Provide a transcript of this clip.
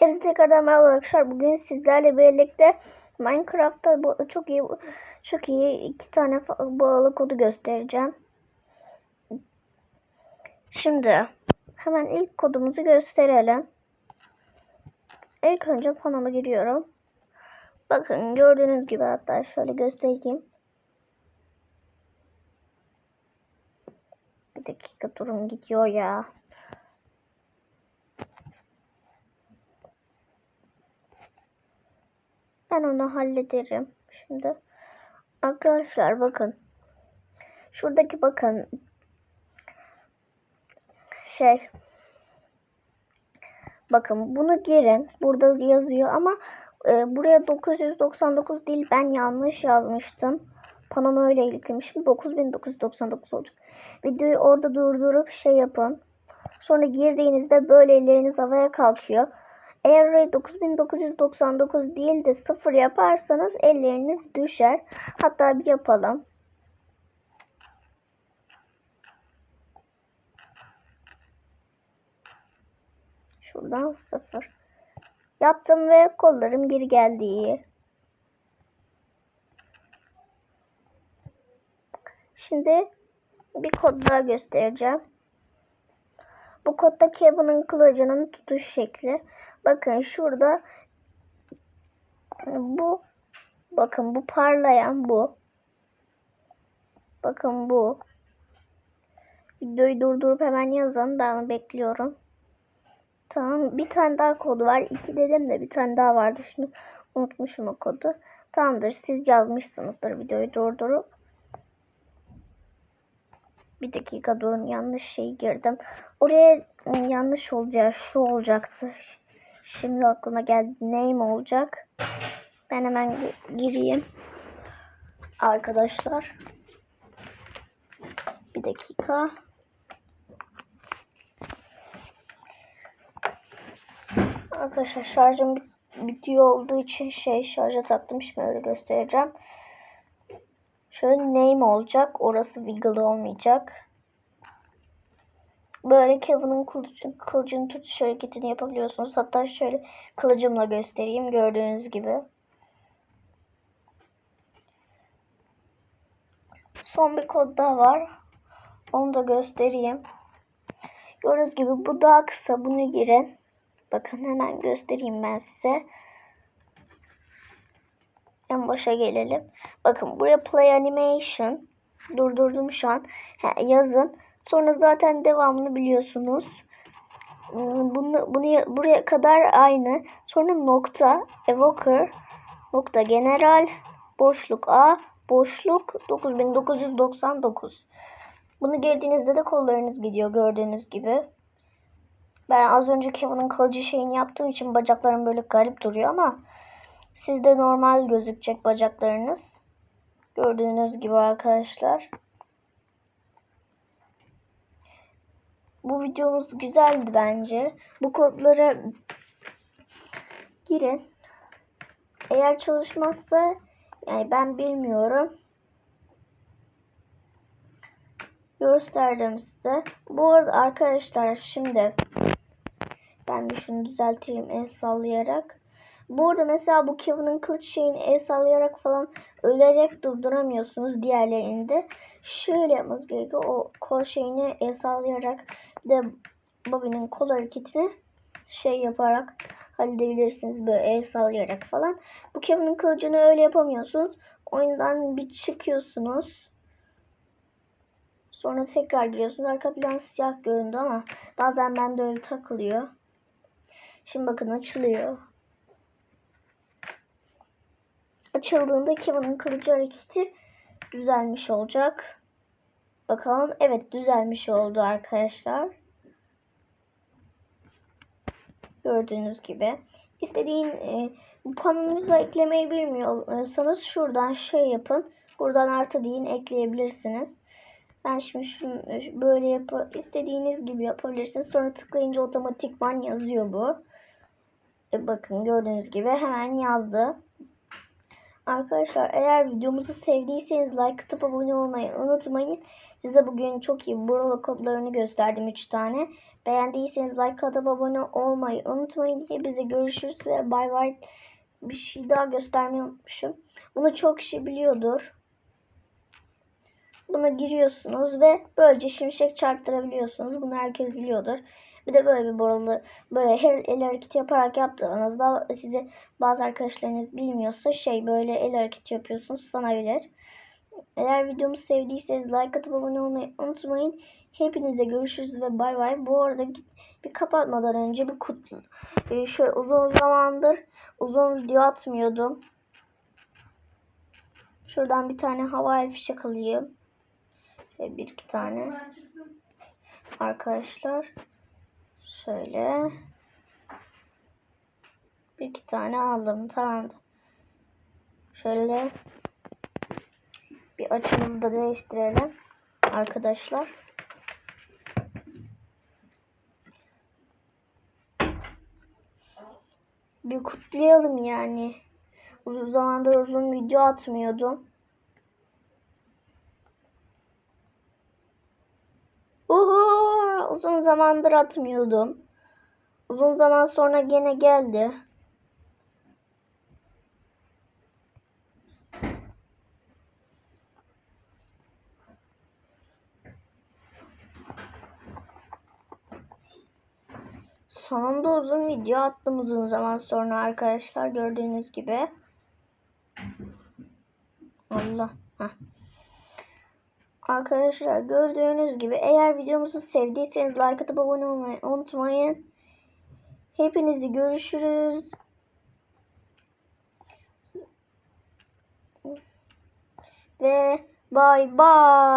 Hepsi tekrardan merhaba arkadaşlar. Bugün sizlerle birlikte Minecraft'ta çok iyi çok iyi iki tane bağlı kodu göstereceğim. Şimdi hemen ilk kodumuzu gösterelim. İlk önce panama giriyorum. Bakın gördüğünüz gibi hatta şöyle göstereyim. Bir dakika durun gidiyor ya. Ben onu hallederim. Şimdi arkadaşlar bakın. Şuradaki bakın şey bakın bunu girin. Burada yazıyor ama e, buraya 999 değil ben yanlış yazmıştım. Panama öyle yüklemişim. 9999 olacak. Videoyu orada durdurup şey yapın. Sonra girdiğinizde böyle elleriniz havaya kalkıyor. Eğer orayı 9999 değil de 0 yaparsanız elleriniz düşer. Hatta bir yapalım. Şuradan 0. Yaptım ve kollarım geri geldi. Şimdi bir kod daha göstereceğim. Bu kodda Kevin'in kılıcının tutuş şekli. Bakın şurada bu bakın bu parlayan bu. Bakın bu. Videoyu durdurup hemen yazın. Ben bekliyorum. Tamam. Bir tane daha kodu var. İki dedim de bir tane daha vardı. Şimdi unutmuşum o kodu. Tamamdır. Siz yazmışsınızdır videoyu durdurup. Bir dakika durun. Yanlış şey girdim. Oraya yanlış olacağı şu olacaktı. Şimdi aklıma geldi. Name olacak. Ben hemen gi- gireyim. Arkadaşlar. Bir dakika. Arkadaşlar şarjım bit- bitiyor olduğu için şey şarja taktım. Şimdi öyle göstereceğim. Şöyle name olacak. Orası wiggle olmayacak. Böyle Kevin'in kılıcın, kılıcını tutuş hareketini yapabiliyorsunuz. Hatta şöyle kılıcımla göstereyim. Gördüğünüz gibi. Son bir kod daha var. Onu da göstereyim. Gördüğünüz gibi bu daha kısa. Bunu girin. Bakın hemen göstereyim ben size. En başa gelelim. Bakın buraya play animation. Durdurdum şu an. Ha, yazın. Sonra zaten devamını biliyorsunuz. Hmm, Bunu, bunu buraya kadar aynı. Sonra nokta evoker nokta general boşluk a boşluk 9999. Bunu girdiğinizde de kollarınız gidiyor gördüğünüz gibi. Ben az önce Kevin'in kalıcı şeyini yaptığım için bacaklarım böyle garip duruyor ama sizde normal gözükecek bacaklarınız. Gördüğünüz gibi arkadaşlar. Bu videomuz güzeldi bence. Bu kodlara girin. Eğer çalışmazsa yani ben bilmiyorum. Gösterdim size. Bu arada arkadaşlar şimdi ben bir şunu düzelteyim el sallayarak. Bu arada mesela bu Kevin'in kılıç şeyini el sallayarak falan ölerek durduramıyorsunuz diğerlerinde. Şöyle yapmanız gerekiyor. O kol şeyini el sallayarak de Bobby'nin kol hareketini şey yaparak halledebilirsiniz. Böyle el sallayarak falan. Bu Kevin'in kılıcını öyle yapamıyorsunuz. Oyundan bir çıkıyorsunuz. Sonra tekrar giriyorsunuz. Arka plan siyah göründü ama bazen bende öyle takılıyor. Şimdi bakın açılıyor. Açıldığında Kevin'in kılıcı hareketi düzelmiş olacak. Bakalım. Evet düzelmiş oldu arkadaşlar. Gördüğünüz gibi. İstediğin e, bu panonuza eklemeyi bilmiyorsanız şuradan şey yapın. Buradan artı deyin ekleyebilirsiniz. Ben şimdi şunu böyle yap istediğiniz gibi yapabilirsiniz. Sonra tıklayınca otomatikman yazıyor bu. E bakın gördüğünüz gibi hemen yazdı. Arkadaşlar eğer videomuzu sevdiyseniz like atıp abone olmayı unutmayın. Size bugün çok iyi buralı kodlarını gösterdim 3 tane. Beğendiyseniz like atıp abone olmayı unutmayın. Hepinize görüşürüz ve bay bay. Bir şey daha göstermeyi unutmuşum. Bunu çok kişi biliyordur. Buna giriyorsunuz ve böylece şimşek çarptırabiliyorsunuz. Bunu herkes biliyordur. Bir de böyle bir boralı böyle her el hareketi yaparak yaptığınızda size bazı arkadaşlarınız bilmiyorsa şey böyle el hareketi yapıyorsunuz sanabilir. Eğer videomu sevdiyseniz like atıp abone olmayı unutmayın. Hepinize görüşürüz ve bay bay. Bu arada bir kapatmadan önce bir kutlu. Ee, şöyle uzun zamandır uzun video atmıyordum. Şuradan bir tane havai fişek alayım. Şöyle bir iki tane. Arkadaşlar. Şöyle. Bir iki tane aldım. Tamamdır. Şöyle bir açımızı da değiştirelim. Arkadaşlar. Bir kutlayalım yani. Uzun zamandır uzun video atmıyordum. Uzun zamandır atmıyordum. Uzun zaman sonra gene geldi. Sonunda uzun video attım uzun zaman sonra arkadaşlar gördüğünüz gibi. Allah. Heh. Arkadaşlar gördüğünüz gibi eğer videomuzu sevdiyseniz like atıp abone olmayı unutmayın. Hepinizi görüşürüz. Ve bay bay.